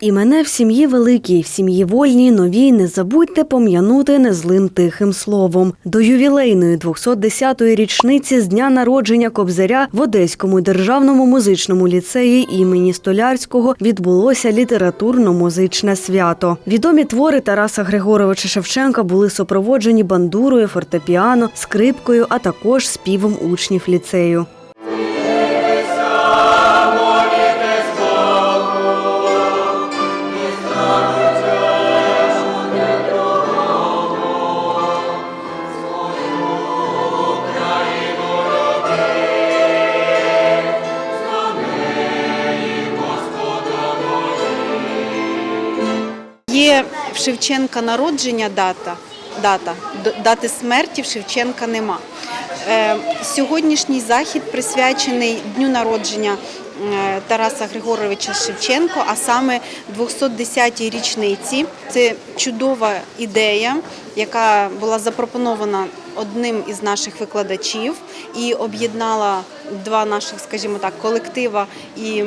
І мене в сім'ї великій, в сім'ї вольній, новій не забудьте пом'янути незлим тихим словом. До ювілейної 210-ї річниці з дня народження Кобзаря в Одеському державному музичному ліцеї імені Столярського відбулося літературно-музичне свято. Відомі твори Тараса Григоровича Шевченка були супроводжені бандурою, фортепіано, скрипкою, а також співом учнів ліцею. В Шевченка народження дата, дата, дати смерті в Шевченка нема. Е, сьогоднішній захід присвячений дню народження е, Тараса Григоровича Шевченко, а саме 210-й річниці. Це чудова ідея, яка була запропонована одним із наших викладачів і об'єднала два наших, скажімо так, колектива і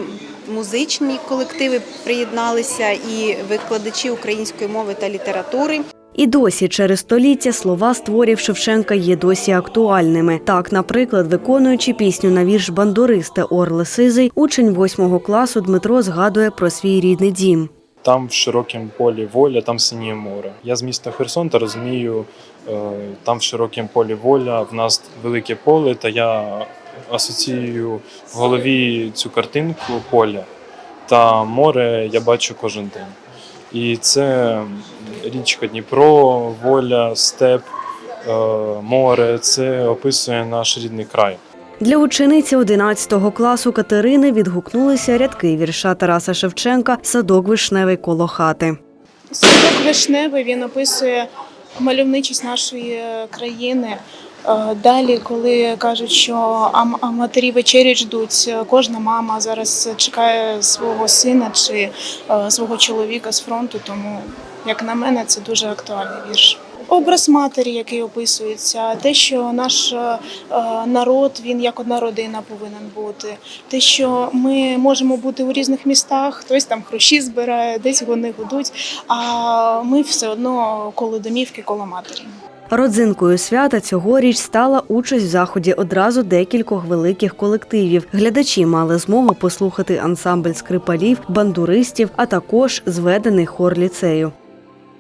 музичні колективи приєдналися, і викладачі української мови та літератури. І досі через століття слова з творів Шевченка є досі актуальними. Так, наприклад, виконуючи пісню на вірш бандуристи Орле Сизий, учень восьмого класу Дмитро згадує про свій рідний дім. Там в широкому полі воля, там синіє море. Я з міста Херсон та розумію, е, там в широкому полі воля, в нас велике поле, та я асоціюю в голові цю картинку поля та море я бачу кожен день. І це річка Дніпро, воля, степ, е, море. Це описує наш рідний край. Для учениці 11 класу Катерини відгукнулися рядки вірша Тараса Шевченка Садок вишневий коло хати. Садок вишневий він описує мальовничість нашої е, країни. Е, Далі, коли кажуть, що матері вечері ждуть, е, кожна мама зараз чекає свого сина чи свого чоловіка з фронту. Тому, як на мене, це дуже актуальний вірш. Образ матері, який описується, те, що наш е, народ він як одна родина повинен бути. Те, що ми можемо бути у різних містах, хтось там хрущі збирає, десь вони гудуть. А ми все одно коло домівки, коло матері. Родзинкою свята цьогоріч стала участь в заході одразу декількох великих колективів. Глядачі мали змогу послухати ансамбль скрипалів, бандуристів, а також зведений хор ліцею.